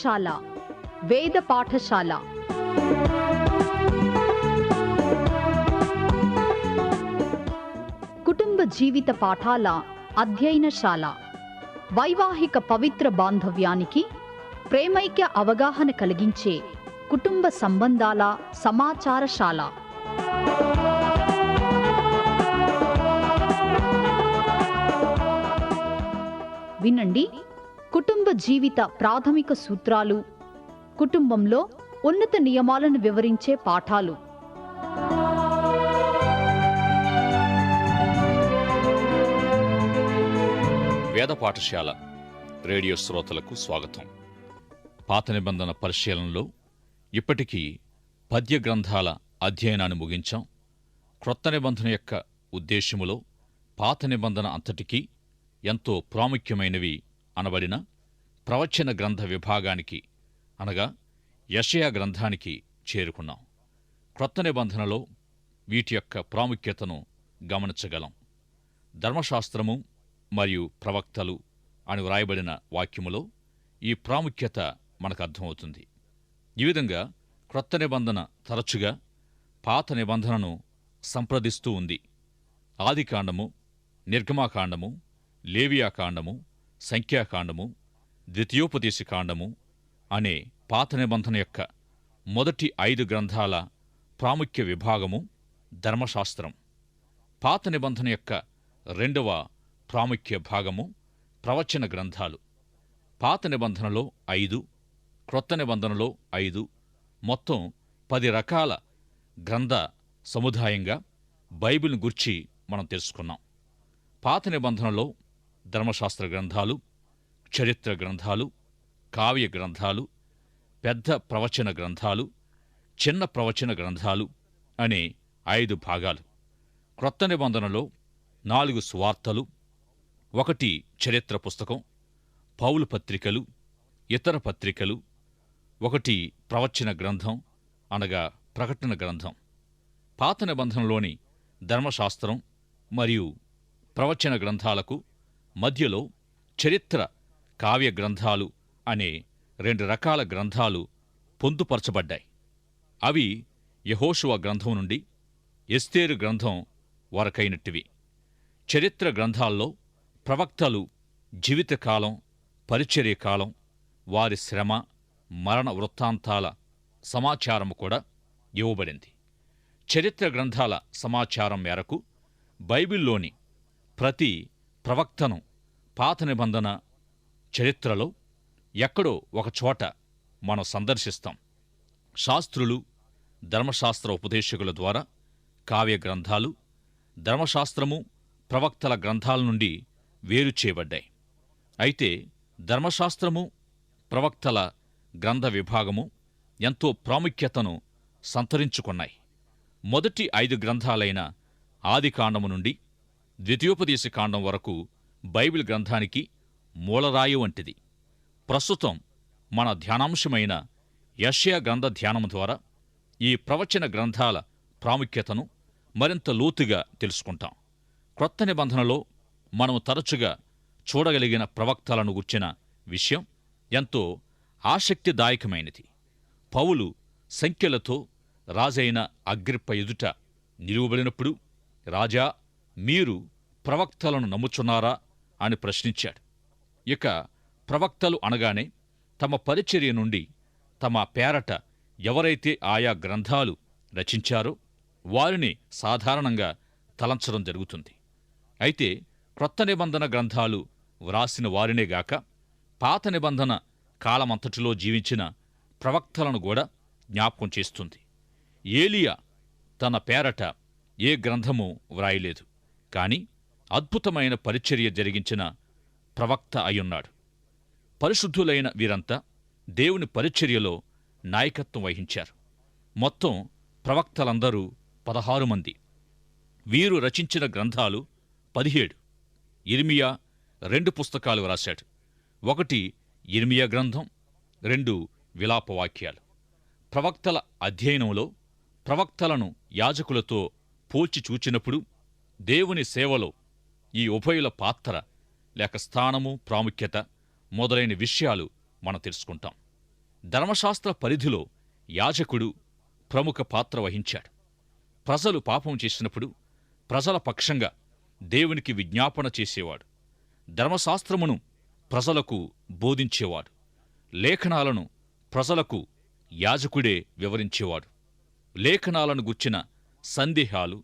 పాఠశాల వేద పాఠశాల. కుటుంబ జీవిత పాఠాల అధ్యయనశాల. వైవాహిక పవిత్ర బాంధవ్యానికి ప్రేమైక్య అవగాహన కలిగించే కుటుంబ సంబంధాల సమాచారశాల. వినండి. కుటుంబ జీవిత ప్రాథమిక సూత్రాలు. కుటుంబంలో ఉన్నత నియమాలను వివరించే పాఠాలు. వేద పాఠశాల రేడియో శ్రోతలకు స్వాగతం. పాత నిబంధన పరిశీలనలో ఇప్పటికీ పద్య గ్రంథాల అధ్యయనాన్ని ముగించాం. క్రొత్త నిబంధన యొక్క ఉద్దేశములో పాత నిబంధన అంతటికీ ఎంతో ప్రాముఖ్యమైనవి అనబడిన ప్రవచన గ్రంథ విభాగానికి అనగా యషయా గ్రంథానికి చేరుకున్నాం. క్రొత్త నిబంధనలో వీటి యొక్క ప్రాముఖ్యతను గమనించగలం. ధర్మశాస్త్రము మరియు ప్రవక్తలు అని వ్రాయబడిన వాక్యములో ఈ ప్రాముఖ్యత మనకు అర్థమవుతుంది. ఈ విధంగా క్రొత్త నిబంధన తరచుగా పాత నిబంధనను సంప్రదిస్తూ ఉంది. ఆదికాండము నిర్గమాకాండము లేవియాకాండము సంఖ్యాకాండము ద్వితీయోపదేశకాండము అనే పాత నిబంధన యొక్క మొదటి ఐదు గ్రంథాల ప్రాముఖ్య విభాగము ధర్మశాస్త్రం. పాత నిబంధన యొక్క రెండవ ప్రాముఖ్య భాగము ప్రవచన గ్రంథాలు. పాత నిబంధనలో ఐదు క్రొత్త నిబంధనలో ఐదు మొత్తం పది రకాల గ్రంథ సముదాయంగా బైబిల్ను గుర్చి మనం తెలుసుకున్నాం. పాత నిబంధనలో ధర్మశాస్త్ర గ్రంథాలు చరిత్ర గ్రంథాలు కావ్య గ్రంథాలు పెద్ద ప్రవచన గ్రంథాలు చిన్న ప్రవచన గ్రంథాలు అనే ఐదు భాగాలు. క్రొత్త నిబంధనలో నాలుగు సువార్తలు ఒకటి చరిత్ర పుస్తకం పౌలు పత్రికలు ఇతర పత్రికలు ఒకటి ప్రవచన గ్రంథం అనగా ప్రకటన గ్రంథం. పాత నిబంధనలోని ధర్మశాస్త్రం మరియు ప్రవచన గ్రంథాలకు మధ్యలో చరిత్ర కావ్య గ్రంథాలు అనే రెండు రకాల గ్రంథాలు పొందుపరచబడ్డాయి. అవి యహోషువ గ్రంథం నుండి ఎస్తేరు గ్రంథం వరకైనట్టివి. చరిత్ర గ్రంథాల్లో ప్రవక్తలు జీవితకాలం పరిచర్య కాలం వారి శ్రమ మరణ వృత్తాంతాల సమాచారము కూడా ఇవ్వబడింది. చరిత్ర గ్రంథాల సమాచారం మేరకు బైబిల్లోని ప్రతి ప్రవక్తను పాత నిబంధన చరిత్రలో ఎక్కడో ఒకచోట మనం సందర్శిస్తాం. శాస్త్రులు ధర్మశాస్త్ర ఉపదేశకుల ద్వారా కావ్య గ్రంథాలు ధర్మశాస్త్రము ప్రవక్తల గ్రంథాల నుండి వేరు చేయబడ్డాయి. అయితే ధర్మశాస్త్రము ప్రవక్తల గ్రంథ విభాగము ఎంతో ప్రాముఖ్యతను సంతరించుకున్నాయి. మొదటి ఐదు గ్రంథాలైన ఆదికాండము నుండి ద్వితీయోపదేశకాండం వరకు బైబిల్ గ్రంథానికి మూలరాయి వంటిది. ప్రస్తుతం మన ధ్యానాంశమైన యష్యా గ్రంథ ధ్యానం ద్వారా ఈ ప్రవచన గ్రంథాల ప్రాముఖ్యతను మరింత లోతుగా తెలుసుకుంటాం. క్రొత్త నిబంధనలో మనం తరచుగా చూడగలిగిన ప్రవక్తలను గుర్చిన విషయం ఎంతో ఆసక్తిదాయకమైనది. పౌలు సంఖ్యలతో రాజైన అగ్రిప్ప ఎదుట నిలువబడినప్పుడు రాజా మీరు ప్రవక్తలను నమ్ముచున్నారా అని ప్రశ్నించాడు. ఇక ప్రవక్తలు అనగానే తమ పరిచర్య నుండి తమ పేరట ఎవరైతే ఆయా గ్రంథాలు రచించారో వారిని సాధారణంగా తలంచడం జరుగుతుంది. అయితే క్రొత్త నిబంధన గ్రంథాలు వ్రాసిన వారినేగాక పాత నిబంధన కాలమంతటిలో జీవించిన ప్రవక్తలను కూడా జ్ఞాపకం చేస్తుంది. ఏలియా తన పేరట ఏ గ్రంథము వ్రాయలేదు. కాని అద్భుతమైన పరిచర్య జరిగించిన ప్రవక్త అయ్యున్నాడు. పరిశుద్ధులైన వీరంతా దేవుని పరిచర్యలో నాయకత్వం వహించారు. మొత్తం ప్రవక్తలందరూ పదహారు మంది. వీరు రచించిన గ్రంథాలు పదిహేడు. ఇర్మియా రెండు పుస్తకాలు రాశాడు ఒకటి ఇర్మియా గ్రంథం రెండు విలాపవాక్యాలు ప్రవక్తల అధ్యయనంలో ప్రవక్తలను యాజకులతో పోల్చి చూచినప్పుడు దేవుని సేవలో ఈ ఉభయుల పాత్ర లేక స్థానము ప్రాముఖ్యత మొదలైన విషయాలు మనం తెలుసుకుంటాం. ధర్మశాస్త్ర పరిధిలో యాజకుడు ప్రముఖ పాత్ర వహించాడు. ప్రజలు పాపం చేసినప్పుడు ప్రజల పక్షంగా దేవునికి విజ్ఞాపన చేసేవాడు. ధర్మశాస్త్రమును ప్రజలకు బోధించేవాడు. లేఖనాలను ప్రజలకు యాజకుడే వివరించేవాడు. లేఖనాలను గుచ్చిన సందేహాలు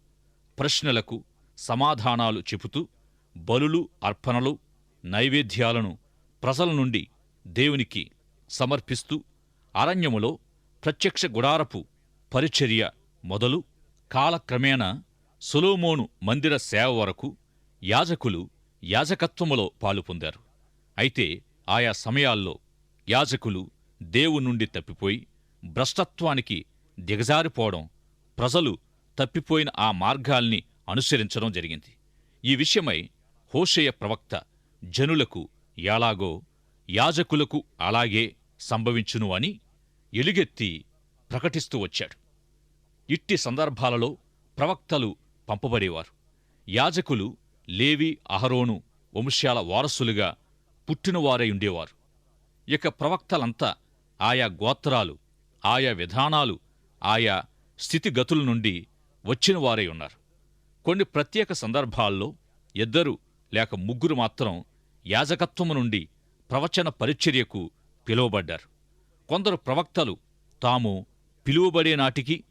ప్రశ్నలకు సమాధానాలు చెబుతూ బలులు అర్పణలు నైవేద్యాలను ప్రజల నుండి దేవునికి సమర్పిస్తూ అరణ్యములో ప్రత్యక్ష గుడారపు పరిచర్య మొదలు కాలక్రమేణా సొలోమోను మందిర సేవ వరకు యాజకులు యాజకత్వములో పాలుపొందారు అయితే ఆయా సమయాల్లో యాజకులు దేవు నుండి తప్పిపోయి భ్రష్టత్వానికి దిగజారిపోవడం ప్రజలు తప్పిపోయిన ఆ మార్గాల్ని అనుసరించడం జరిగింది. ఈ విషయమై హోషేయ ప్రవక్త జనులకు ఎలాగో యాజకులకు అలాగే సంభవించును అని ఎలుగెత్తి ప్రకటిస్తూ వచ్చాడు. ఇట్టి సందర్భాలలో ప్రవక్తలు పంపబడేవారు. యాజకులు లేవి అహరోను వంశాల వారసులుగా పుట్టినవారై ఉండేవారు. ఇక ప్రవక్తలంతా ఆయా గోత్రాలు ఆయా విధానాలు ఆయా స్థితిగతుల నుండి వచ్చినవారై ఉన్నారు. కొన్ని ప్రత్యేక సందర్భాల్లో ఇద్దరు లేక ముగ్గురు మాత్రం యాజకత్వము నుండి ప్రవచన పరిచర్యకు పిలువబడ్డారు. కొందరు ప్రవక్తలు తాము పిలువబడే నాటికి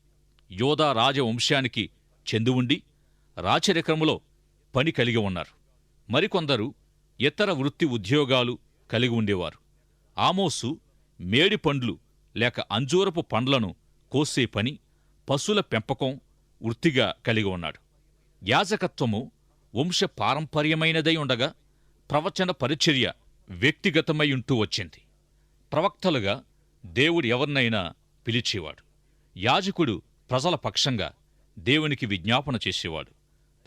యోధా రాజవంశానికి చెంది ఉండి రాచరికములో పని కలిగి ఉన్నారు. మరికొందరు ఇతర వృత్తి ఉద్యోగాలు కలిగి ఉండేవారు. ఆమోసు మేడి పండ్లు లేక అంజూరపు పండ్లను కోసే పని పశువుల పెంపకం వృత్తిగా కలిగి ఉన్నాడు. యాజకత్వము వంశ పారంపర్యమైనదై ఉండగా ప్రవచన పరిచర్య వ్యక్తిగతమై ఉంటూ వచ్చింది. ప్రవక్తలుగా దేవుడు ఎవరినైనా పిలిచేవాడు. యాజకుడు ప్రజల పక్షంగా దేవునికి విజ్ఞాపన చేసేవాడు.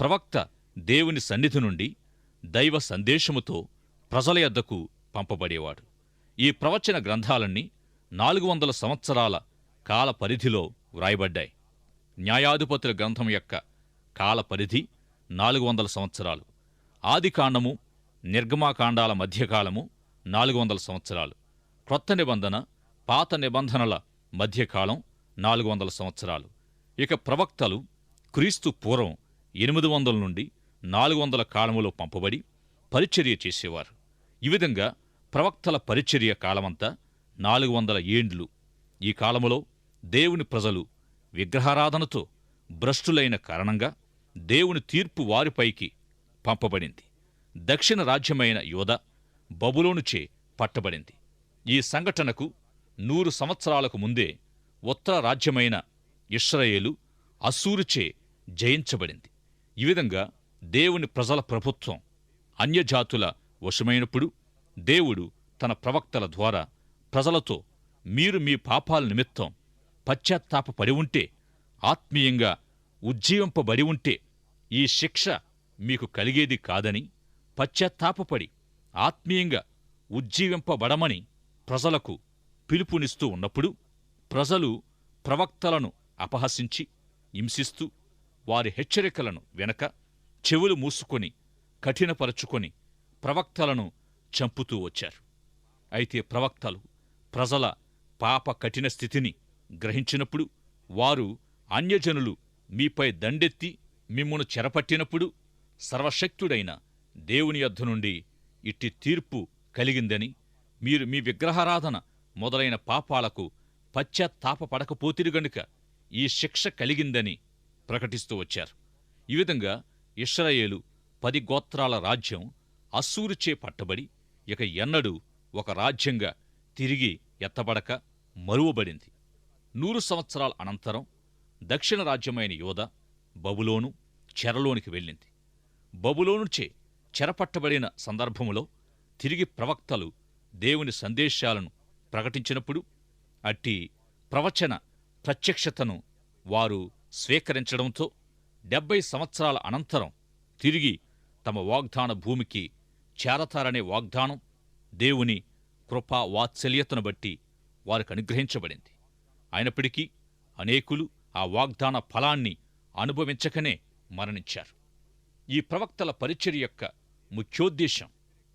ప్రవక్త దేవుని సన్నిధి నుండి దైవ సందేశముతో ప్రజల యొద్దకు పంపబడేవాడు. ఈ ప్రవచన గ్రంథాలన్నీ నాలుగు వందల సంవత్సరాల కాల పరిధిలో వ్రాయబడ్డాయి. న్యాయాధిపతుల గ్రంథం యొక్క కాల పరిధి నాలుగు వందల సంవత్సరాలు. ఆదికాండము నిర్గమాకాండాల మధ్యకాలము నాలుగు వందల సంవత్సరాలు. క్రొత్త నిబంధన పాత నిబంధనల మధ్యకాలం నాలుగు వందల సంవత్సరాలు. ఇక ప్రవక్తలు క్రీస్తు పూర్వం ఎనిమిది వందల నుండి నాలుగు వందల కాలములో పంపబడి పరిచర్య చేసేవారు. ఈ విధంగా ప్రవక్తల పరిచర్య కాలమంతా నాలుగు వందల ఏండ్లు. ఈ కాలములో దేవుని ప్రజలు విగ్రహారాధనతో భ్రష్టులైన కారణంగా దేవుని తీర్పు వారిపైకి పంపబడింది. దక్షిణ రాజ్యమైన యోధ బబులోనుచే పట్టబడింది. ఈ సంఘటనకు నూరు సంవత్సరాలకు ముందే ఉత్తర రాజ్యమైన ఇస్రాయేలు అసూరుచే జయించబడింది. ఈ విధంగా దేవుని ప్రజల ప్రభుత్వం అన్యజాతుల వశమైనప్పుడు దేవుడు తన ప్రవక్తల ద్వారా ప్రజలతో మీరు మీ పాపాల నిమిత్తం పశ్చాత్తాపపడి ఉంటే ఆత్మీయంగా ఉజ్జీవింపబడి ఉంటే ఈ శిక్ష మీకు కలిగేది కాదని పశ్చాత్తాపపడి ఆత్మీయంగా ఉజ్జీవింపబడమని ప్రజలకు పిలుపునిస్తూ ఉన్నప్పుడు ప్రజలు ప్రవక్తలను అపహసించి హింసిస్తూ వారి హెచ్చరికలను వెనక చెవులు మూసుకొని కఠినపరచుకొని ప్రవక్తలను చంపుతూ వచ్చారు. అయితే ప్రవక్తలు ప్రజల పాప కఠిన స్థితిని గ్రహించినప్పుడు వారు అన్యజనులు మీపై దండెత్తి మిమ్మును చెరపట్టినప్పుడు సర్వశక్తుడైన దేవుని యొద్ధ నుండి ఇట్టి తీర్పు కలిగిందని మీరు మీ విగ్రహారాధన మొదలైన పాపాలకు పశ్చాత్తాపడకపోతిరు గనుక ఈ శిక్ష కలిగిందని ప్రకటిస్తూ వచ్చారు. ఈ విధంగా ఇస్రాయేలు పది గోత్రాల రాజ్యం అస్సూరుచే పట్టబడి ఇక ఎన్నడూ ఒక రాజ్యంగా తిరిగి ఎత్తబడక మరువబడింది. నూరు సంవత్సరాల అనంతరం దక్షిణ రాజ్యమైన యోధ బబులోను చెరలోనికి వెళ్ళింది. బబులోనుచే చెరపట్టబడిన సందర్భములో తిరిగి ప్రవక్తలు దేవుని సందేశాలను ప్రకటించినప్పుడు అట్టి ప్రవచన ప్రత్యక్షతను వారు స్వీకరించడంతో డెబ్బై సంవత్సరాల అనంతరం తిరిగి తమ వాగ్దాన భూమికి చేరతారనే వాగ్దానం దేవుని కృపా వాత్సల్యతను బట్టి వారికి అనుగ్రహించబడింది. అయినప్పటికీ అనేకులు ఆ వాగ్దాన ఫలాన్ని అనుభవించకనే మరణించారు. ఈ ప్రవక్తల పరిచర్య యొక్క ముఖ్యోద్దేశం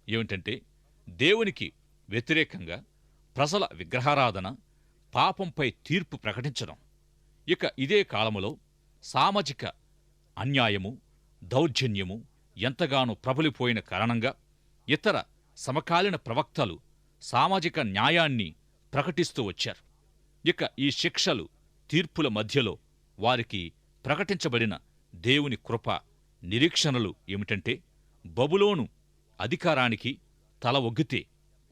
ఏమిటంటే దేవునికి వ్యతిరేకంగా ప్రజల విగ్రహారాధన పాపంపై తీర్పు ప్రకటించడం. ఇక ఇదే కాలములో సామాజిక అన్యాయము దౌర్జన్యము ఎంతగానో ప్రబలిపోయిన కారణంగా ఇతర సమకాలీన ప్రవక్తలు సామాజిక న్యాయాన్ని ప్రకటిస్తూ వచ్చారు. ఇక ఈ శిక్షలు తీర్పుల మధ్యలో వారికి ప్రకటించబడిన దేవుని కృప నిరీక్షణలు ఏమిటంటే బబులోను అధికారానికి తల ఒగ్గితే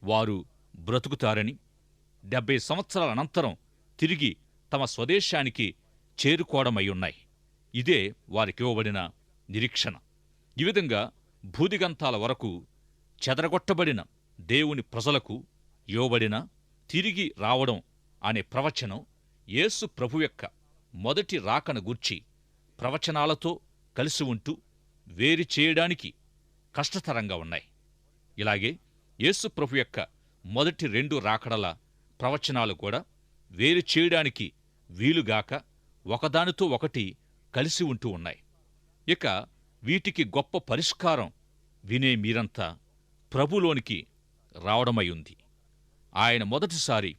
వారు బ్రతుకుతారని డెబ్బై సంవత్సరాల అనంతరం తిరిగి తమ స్వదేశానికి చేరుకోవడమయ్యున్నాయి. ఇదే వారికివ్వబడిన నిరీక్షణ. ఈ విధంగా భూదిగంతాల వరకు చెదరగొట్టబడిన దేవుని ప్రజలకు ఇవ్వబడిన తిరిగి రావడం అనే ప్రవచనం యేసు ప్రభు యొక్క మొదటి రాకను గూర్చి ప్రవచనాలతో కలిసి ఉంటూ వేరి చేయడానికి కష్టతరంగా ఉన్నాయి. ఇలాగే యేసుప్రభు యొక్క మొదటి రెండు రాకడల ప్రవచనాలు కూడా వేరు చేయడానికి వీలుగాక ఒకదానితో ఒకటి కలిసి ఉంటూ ఉన్నాయి. ఇక వీటికి గొప్ప పరిష్కారం వినే మీరంతా ప్రభులోనికి రావడమై ఉంది. ఆయన మొదటిసారి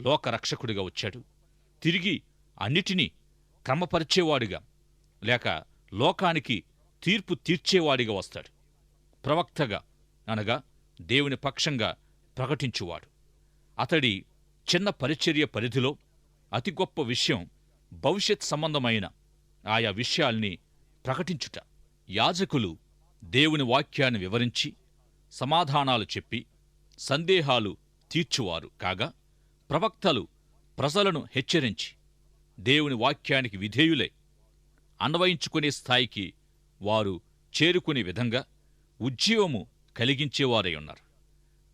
లోకరక్షకుడిగా వచ్చాడు. తిరిగి అన్నిటినీ క్రమపరిచేవాడిగా లేక లోకానికి తీర్పు తీర్చేవాడిగా వస్తాడు. ప్రవక్తగా అనగా దేవుని పక్షంగా ప్రకటించువాడు. అతడి చిన్న పరిచర్య పరిధిలో అతి గొప్ప విషయం భవిష్యత్ సంబంధమైన ఆయా విషయాల్ని ప్రకటించుట. యాజకులు దేవుని వాక్యాన్ని వివరించి సమాధానాలు చెప్పి సందేహాలు తీర్చువారు కాగా ప్రవక్తలు ప్రజలను హెచ్చరించి దేవుని వాక్యానికి విధేయులై. అన్వయించుకునే స్థాయికి వారు చేరుకునే విధంగా ఉజ్జీవము కలిగించేవారై ఉన్నారు.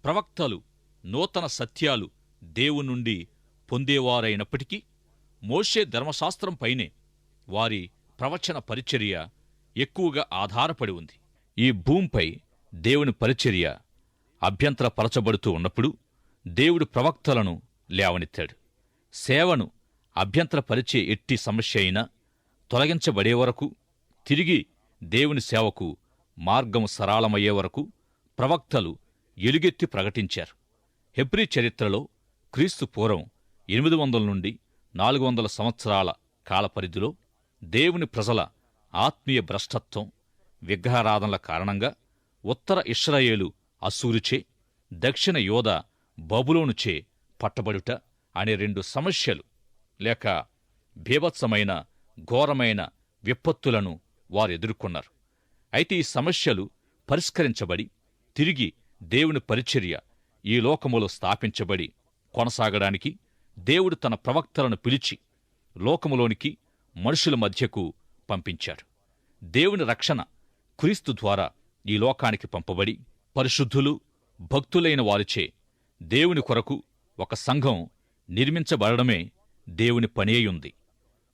ప్రవక్తలు నూతన సత్యాలు దేవుని నుండి పొందేవారైనప్పటికీ మోషే ధర్మశాస్త్రంపైనే వారి ప్రవచన పరిచర్య ఎక్కువగా ఆధారపడి ఉంది. ఈ భూమిపై దేవుని పరిచర్య అభ్యంతరపరచబడుతూ ఉన్నప్పుడు దేవుడు ప్రవక్తలను లేవనెత్తాడు. సేవను అభ్యంతరపరిచే ఎట్టి సమస్య అయినా తొలగించబడే వరకు తిరిగి దేవుని సేవకు మార్గము సరళమయ్యే వరకు ప్రవక్తలు ఎలుగెత్తి ప్రకటించారు. హెబ్రీ చరిత్రలో క్రీస్తు పూర్వం ఎనిమిది వందల నుండి నాలుగు వందల సంవత్సరాల కాలపరిధిలో దేవుని ప్రజల ఆత్మీయ భ్రష్టత్వం విగ్రహారాధనల కారణంగా ఉత్తర ఇస్రాయేలు అసూరుచే దక్షిణ యోధ బబులోనుచే పట్టబడుట అనే రెండు సమస్యలు లేక భీభత్సమైన ఘోరమైన విపత్తులను వారు ఎదుర్కొన్నారు అయితే ఈ సమస్యలు పరిష్కరించబడి తిరిగి దేవుని పరిచర్య ఈ లోకములో స్థాపించబడి కొనసాగడానికి దేవుడు తన ప్రవక్తలను పిలిచి లోకములోనికి మనుషుల మధ్యకు పంపించాడు. దేవుని రక్షణ క్రీస్తు ద్వారా ఈ లోకానికి పంపబడి పరిశుద్ధులు భక్తులైన వారిచే దేవుని కొరకు ఒక సంఘం నిర్మించబడడమే దేవుని పనేయుంది.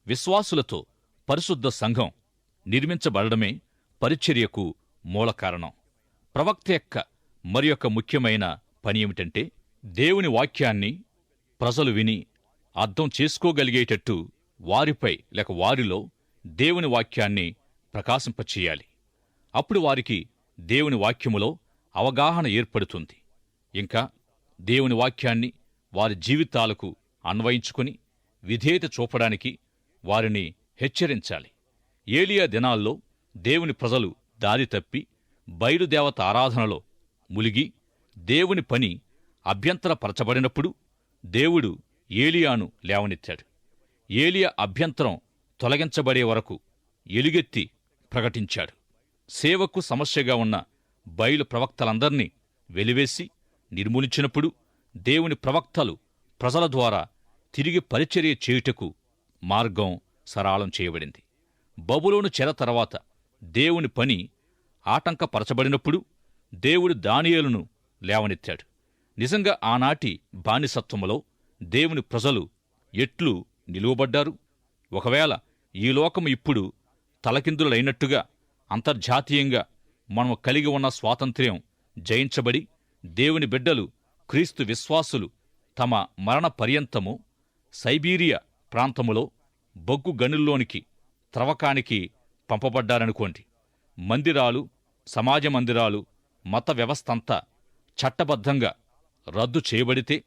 విశ్వాసులతో పరిశుద్ధ సంఘం నిర్మించబడడమే పరిచర్యకు మూల కారణం. ప్రవక్త యొక్క మరి యొక్క ముఖ్యమైన పని ఏమిటంటే దేవుని వాక్యాన్ని ప్రజలు విని అర్థం చేసుకోగలిగేటట్టు వారిపై లేక వారిలో దేవుని వాక్యాన్ని ప్రకాశింపచేయాలి. అప్పుడు వారికి దేవుని వాక్యములో అవగాహన ఏర్పడుతుంది. ఇంకా దేవుని వాక్యాన్ని వారి జీవితాలకు అన్వయించుకుని విధేయత చూపడానికి వారిని హెచ్చరించాలి. ఏలియా దినాల్లో దేవుని ప్రజలు దారి తప్పి బయలుదేవత ఆరాధనలో ములిగి దేవుని పని అభ్యంతరపరచబడినప్పుడు దేవుడు ఏలియాను లేవనెత్తాడు. ఏలియా అభ్యంతరం తొలగించబడే వరకు ఎలుగెత్తి ప్రకటించాడు. సేవకు సమస్యగా ఉన్న బయలు ప్రవక్తలందర్నీ వెలివేసి నిర్మూలించినప్పుడు దేవుని ప్రవక్తలు ప్రజల ద్వారా తిరిగి పరిచర్య చేయుటకు మార్గం సరళం చేయబడింది. బబులోను చెర తర్వాత దేవుని పని ఆటంకపరచబడినప్పుడు దేవుడు దానియేలును లేవనెత్తాడు. నిజంగా ఆనాటి బానిసత్వములో దేవుని ప్రజలు ఎట్లు నిలువబడ్డారు? ఒకవేళ ఈ లోకము ఇప్పుడు తలకిందులైనట్టుగా అంతర్జాతీయంగా మనము కలిగి ఉన్న స్వాతంత్ర్యం జయించబడి దేవుని బిడ్డలు క్రీస్తు విశ్వాసులు తమ మరణ పర్యంతము సైబీరియా ప్రాంతములో బొగ్గు గనుల్లోనికి త్రవకానికి పంపబడ్డారనుకోండి. మందిరాలు సమాజ మందిరాలు మత వ్యవస్థంతా చట్టబద్ధంగా రద్దు చేయబడితే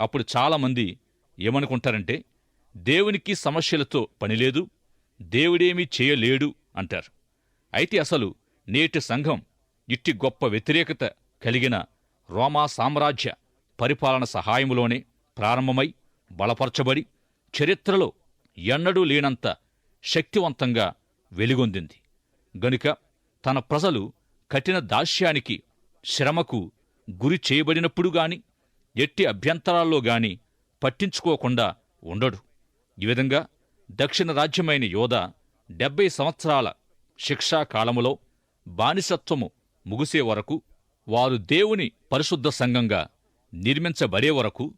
అప్పుడు చాలామంది ఏమనుకుంటారంటే దేవునికి సమస్యలతో పనిలేదు దేవుడేమీ చేయలేడు అంటారు. అయితే అసలు నేటి సంఘం ఇట్టి గొప్ప వ్యతిరేకత కలిగిన రోమా సామ్రాజ్య పరిపాలన సహాయములోనే ప్రారంభమై బలపరచబడి చరిత్రలో ఎన్నడూ లేనంత శక్తివంతంగా వెలుగొందింది. గనుక తన ప్రజలు కఠిన దాస్యానికి శ్రమకు గురి చేయబడినప్పుడు గాని ఎట్టి అభ్యంతరాల్లో గాని పట్టించుకోకుండా ఉండడు. ఈ విధంగా దక్షిణ రాజ్యమైన యోధ డెబ్బై సంవత్సరాల శిక్షాకాలములో బానిసత్వము ముగిసే వరకు వారు దేవుని పరిశుద్ధ సంఘంగా నిర్మించబడే వరకు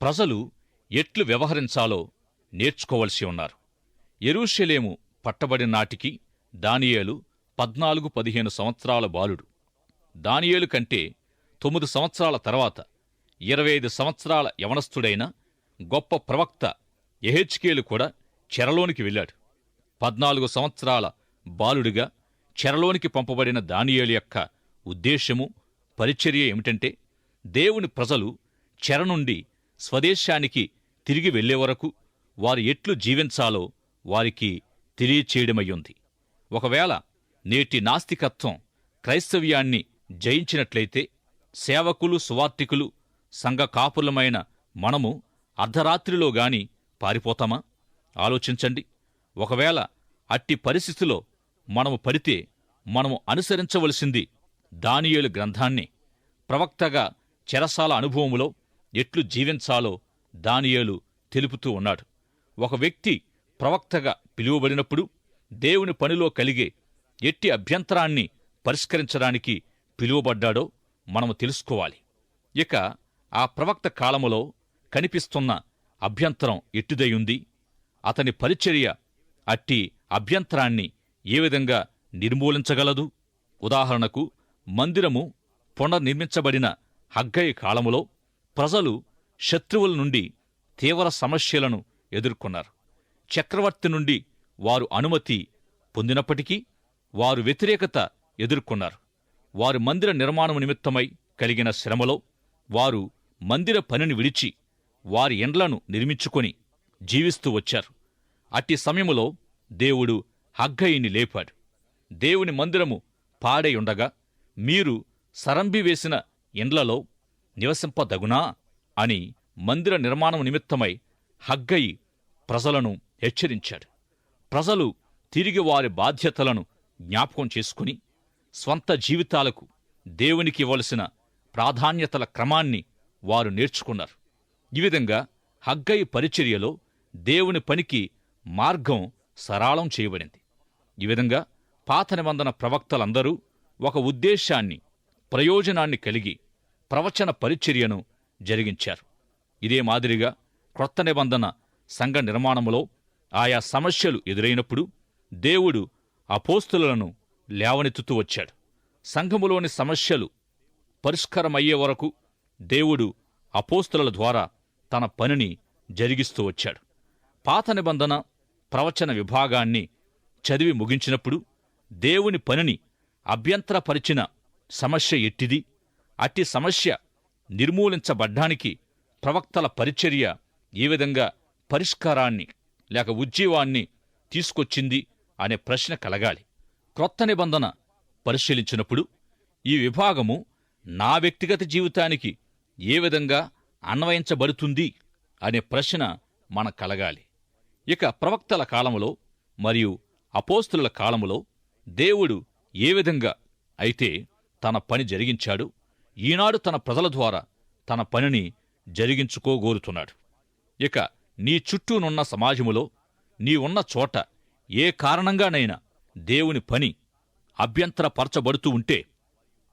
ప్రజలు ఎట్లు వ్యవహరించాలో నేర్చుకోవలసి ఉన్నారు. ఎరూషలేము పట్టబడిన నాటికి దానియేలు పద్నాలుగు పదిహేను సంవత్సరాల బాలుడు. దానియేలు కంటే తొమ్మిది సంవత్సరాల తర్వాత ఇరవై ఐదు సంవత్సరాల యవనస్థుడైన గొప్ప ప్రవక్త ఎహెచ్కేలు కూడా చెరలోనికి వెళ్ళాడు. పద్నాలుగు సంవత్సరాల బాలుడిగా చెరలోనికి పంపబడిన దానియేలు యొక్క ఉద్దేశ్యము పరిచర్య ఏమిటంటే దేవుని ప్రజలు చెర నుండి స్వదేశానికి తిరిగి వెళ్ళే వరకు వారు ఎట్లు జీవించాలో వారికి తెలియచేయడమయ్యుంది ఒకవేళ నేటి నాస్తికత్వం క్రైస్తవ్యాన్ని జయించినట్లయితే సేవకులు సువార్తికులు సంఘ కాపులమైన మనము అర్ధరాత్రిలో గాని పారిపోతామా? ఆలోచించండి. ఒకవేళ అట్టి పరిస్థితిలో మనము పడితే మనము అనుసరించవలసింది దానియేలు గ్రంథాన్ని. ప్రవక్తగా చెరసాల అనుభవములో ఎట్లు జీవించాలో దానియేలు తెలుపుతూ ఉన్నాడు. ఒక వ్యక్తి ప్రవక్తగా పిలువబడినప్పుడు దేవుని పనిలో కలిగే ఎట్టి అభ్యంతరాన్ని పరిష్కరించడానికి పిలువబడ్డాడో మనము తెలుసుకోవాలి. ఇక ఆ ప్రవక్త కాలములో కనిపిస్తున్న అభ్యంతరం ఎట్టిదయుంది అతని పరిచర్య అట్టి అభ్యంతరాన్ని ఏ విధంగా నిర్మూలించగలదు? ఉదాహరణకు మందిరము పునర్నిర్మించబడిన హగ్గయ్య కాలములో ప్రజలు శత్రువుల నుండి తీవ్ర సమస్యలను ఎదుర్కొన్నారు. చక్రవర్తి నుండి వారు అనుమతి పొందినప్పటికీ వారు వ్యతిరేకత ఎదుర్కొన్నారు. వారు మందిర నిర్మాణము నిమిత్తమై కలిగిన శ్రమలో వారు మందిర పనిని విడిచి వారి ఎండ్లను నిర్మించుకొని జీవిస్తూ వచ్చారు. అట్టి సమయములో దేవుడు హగ్గయిని లేపాడు. దేవుని మందిరము పాడై ఉండగా మీరు సరంబి వేసిన ఇండ్లలో నివసింపదగునా అని మందిర నిర్మాణం నిమిత్తమై హగ్గయి ప్రజలను హెచ్చరించాడు. ప్రజలు తిరిగి వారి బాధ్యతలను జ్ఞాపకం చేసుకుని స్వంత జీవితాలకు దేవునికి ఇవ్వలసిన ప్రాధాన్యతల క్రమాన్ని వారు నేర్చుకున్నారు. ఈ విధంగా హగ్గయి పరిచర్యలో దేవుని పనికి మార్గం సరళం చేయబడింది. ఈ విధంగా పాత నిబంధన ప్రవక్తలందరూ ఒక ఉద్దేశాన్ని ప్రయోజనాన్ని కలిగి ప్రవచన పరిచర్యను జరిగించారు. ఇదే మాదిరిగా క్రొత్త నిబంధన సంఘ నిర్మాణములో ఆయా సమస్యలు ఎదురైనప్పుడు దేవుడు అపోస్తులను లేవనెత్తుతూ వచ్చాడు. సంఘములోని సమస్యలు పరిష్కారమయ్యే వరకు దేవుడు అపోస్తుల ద్వారా తన పనిని జరిగిస్తూ వచ్చాడు. పాత నిబంధన ప్రవచన విభాగాన్ని చదివి ముగించినప్పుడు దేవుని పనిని అభ్యంతరపరిచిన సమస్య ఎట్టిది? అట్టి సమస్య నిర్మూలించబడ్డానికి ప్రవక్తల పరిచర్య ఏ విధంగా పరిష్కారాన్ని లేక ఉజ్జీవాన్ని తీసుకొచ్చింది అనే ప్రశ్న కలగాలి. క్రొత్త నిబంధన పరిశీలించినప్పుడు ఈ విభాగము నా వ్యక్తిగత జీవితానికి ఏ విధంగా అన్వయించబడుతుంది అనే ప్రశ్న మన కలగాలి. ఇక ప్రవక్తల కాలములో మరియు అపోస్తుల కాలములో దేవుడు ఏ విధంగా అయితే తన పని జరిగించాడు ఈనాడు తన ప్రజల ద్వారా తన పనిని జరిగించుకోగోరుతున్నాడు. ఇక నీ చుట్టూనున్న సమాజములో నీ ఉన్న చోట ఏ కారణంగానైనా దేవుని పని అభ్యంతరపరచబడుతూ ఉంటే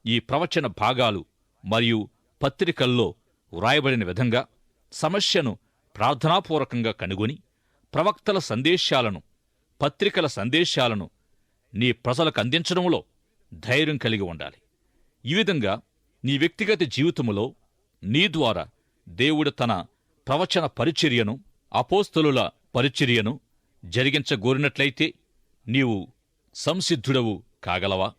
ఈ ప్రవచన భాగాలు మరియు పత్రికల్లో వ్రాయబడిన విధంగా సమస్యను ప్రార్థనాపూర్వకంగా కనుగొని ప్రవక్తల సందేశాలను పత్రికల సందేశాలను నీ ప్రజలకు అందించడంలో ధైర్యం కలిగి ఉండాలి. ఈ విధంగా నీ వ్యక్తిగత జీవితములో నీ ద్వారా దేవుడు తన ప్రవచన పరిచర్యను అపోస్తలుల పరిచర్యను జరిగించగోరినట్లయితే నీవు సంసిద్ధుడవు కాగలవా?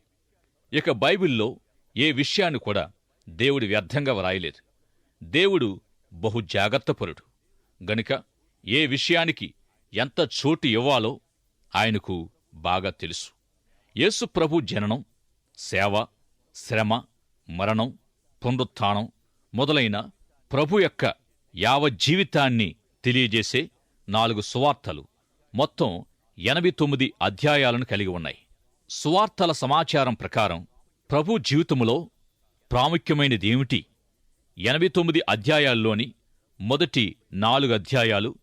ఇక బైబిల్లో ఏ విషయాన్ని కూడా దేవుడు వ్యర్థంగా వ్రాయలేదు. దేవుడు బహు జాగ్రత్తపరుడు. గనుక ఏ విషయానికి ఎంత చోటు ఇవ్వాలో ఆయనకు బాగా తెలుసు. యేసు ప్రభు జననం సేవ శ్రమ మరణం పునరుత్థానం మొదలైన ప్రభు యొక్క యావజ్జీవితాన్ని తెలియజేసే నాలుగు సువార్తలు మొత్తం ఎనభై తొమ్మిది అధ్యాయాలను కలిగి ఉన్నాయి. సువార్తల సమాచారం ప్రకారం ప్రభు జీవితంలో ప్రాముఖ్యమైనది ఏమిటి ఎనభై తొమ్మిది అధ్యాయాల్లోని మొదటి నాలుగు అధ్యాయాలు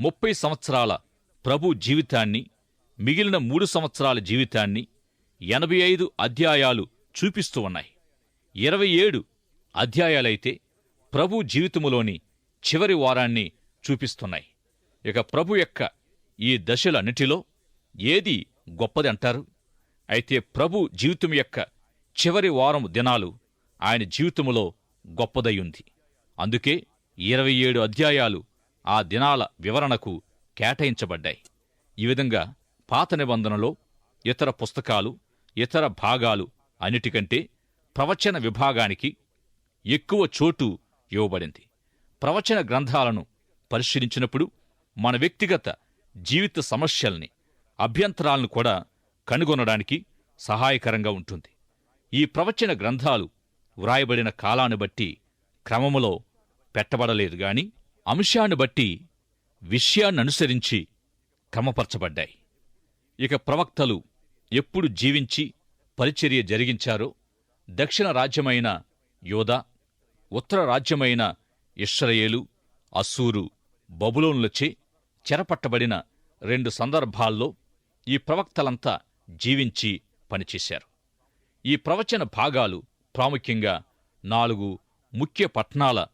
ముప్పై సంవత్సరాల ప్రభు జీవితాన్ని మిగిలిన మూడు సంవత్సరాల జీవితాన్ని ఎనభై ఐదు అధ్యాయాలు చూపిస్తూ ఉన్నాయి. ఇరవై ఏడు అధ్యాయాలైతే ప్రభు జీవితములోని చివరి వారాన్ని చూపిస్తున్నాయి. ఇక ప్రభు యొక్క ఈ దశలన్నిటిలో ఏది గొప్పది అంటారు? అయితే ప్రభు జీవితం యొక్క చివరి వారం దినాలు ఆయన జీవితములో గొప్పదయ్యుంది అందుకే ఇరవై ఏడు అధ్యాయాలు ఆ దినాల వివరణకు కేటాయించబడ్డాయి. ఈ విధంగా పాత నిబంధనలో ఇతర పుస్తకాలు ఇతర భాగాలు అన్నిటికంటే ప్రవచన విభాగానికి ఎక్కువ చోటు ఇవ్వబడింది. ప్రవచన గ్రంథాలను పరిశీలించినప్పుడు మన వ్యక్తిగత జీవిత సమస్యల్ని అభ్యంతరాలను కూడా కనుగొనడానికి సహాయకరంగా ఉంటుంది. ఈ ప్రవచన గ్రంథాలు వ్రాయబడిన కాలాన్ని బట్టి క్రమములో పెట్టబడలేదు గాని అంశాన్ని బట్టి విషయాన్ననుసరించి క్రమపరచబడ్డాయి. ఇక ప్రవక్తలు ఎప్పుడు జీవించి పరిచర్య జరిగించారో దక్షిణ రాజ్యమైన యోధా ఉత్తర రాజ్యమైన ఇష్రయేలు అస్సూరు బబులోనులచే చెరపట్టబడిన రెండు సందర్భాల్లో ఈ ప్రవక్తలంతా జీవించి పనిచేశారు. ఈ ప్రవచన భాగాలు ప్రాముఖ్యంగా నాలుగు ముఖ్య పట్టణాల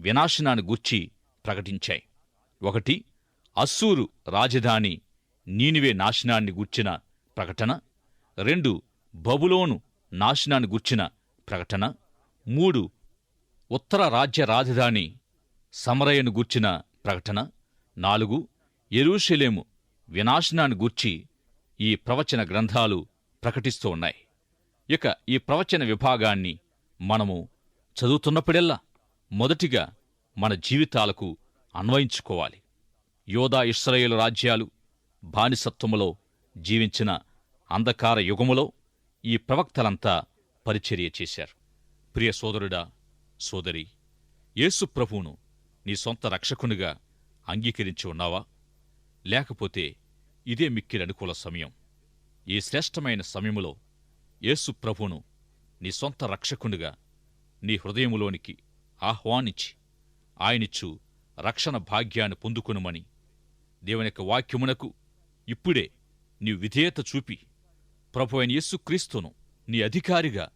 వినాశనాన్ని గూర్చి ప్రకటించాయి. ఒకటి అస్సూరు రాజధాని నీనివే నాశనాన్ని గూర్చిన ప్రకటన. రెండు బబులోను నాశనాన్ని గూర్చిన ప్రకటన. మూడు ఉత్తర రాజ్య రాజధాని సమరయను గూర్చిన ప్రకటన. నాలుగు ఎరూషలేము వినాశనాన్ని గూర్చి ఈ ప్రవచన గ్రంథాలు ప్రకటిస్తూ ఉన్నాయి. ఇక ఈ ప్రవచన విభాగాన్ని మనము చదువుతున్నప్పుడెల్లా మొదటిగా మన జీవితాలకు అన్వయించుకోవాలి. యోధా ఇస్రాయేల్ రాజ్యాలు బానిసత్వములో జీవించిన అంధకార యుగములో ఈ ప్రవక్తలంతా పరిచర్య చేశారు. ప్రియ సోదరుడా సోదరి యేసు ప్రభువును నీ సొంత రక్షకునిగా అంగీకరించి ఉన్నావా? లేకపోతే ఇదే మిక్కిలి అనుకూల సమయం. ఈ శ్రేష్టమైన సమయములో యేసు ప్రభువును నీ సొంత రక్షకునిగా నీ హృదయములోనికి ఆహ్వానించి ఆయనిచ్చు రక్షణ భాగ్యాన్ని పొందుకునుమని దేవుని యొక్క వాక్యమునకు ఇప్పుడే నీ విధేయత చూపి ప్రభు అయిన యేసుక్రీస్తును నీ అధికారిగా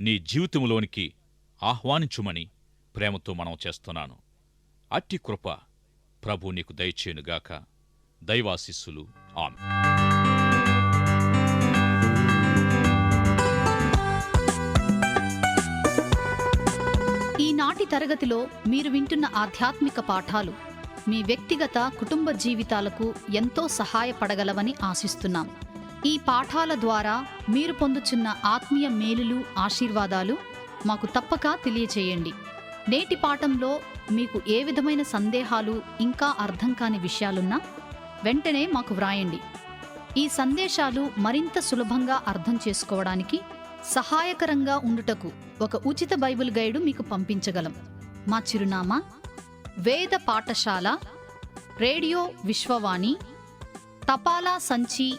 నీ జీవితంలోనికి ఆహ్వానించుమని ప్రేమతో మనం చేస్తున్నాను. అట్టి కృప ప్రభు నీకు దయచేయునుగాక దైవాశిస్సులు. ఆమె ఈనాటి తరగతిలో మీరు వింటున్న ఆధ్యాత్మిక పాఠాలు మీ వ్యక్తిగత కుటుంబ జీవితాలకు ఎంతో సహాయపడగలవని ఆశిస్తున్నాం. ఈ పాఠాల ద్వారా మీరు పొందుచున్న ఆత్మీయ మేలులు ఆశీర్వాదాలు మాకు తప్పక తెలియచేయండి. నేటి పాఠంలో మీకు ఏ విధమైన సందేహాలు ఇంకా అర్థం కాని విషయాలున్నా వెంటనే మాకు వ్రాయండి. ఈ సందేశాలు మరింత సులభంగా అర్థం చేసుకోవడానికి సహాయకరంగా ఉండుటకు ఒక ఉచిత బైబిల్ గైడు మీకు పంపించగలం. మా చిరునామా వేద పాఠశాల రేడియో విశ్వవాణి తపాలా సంచి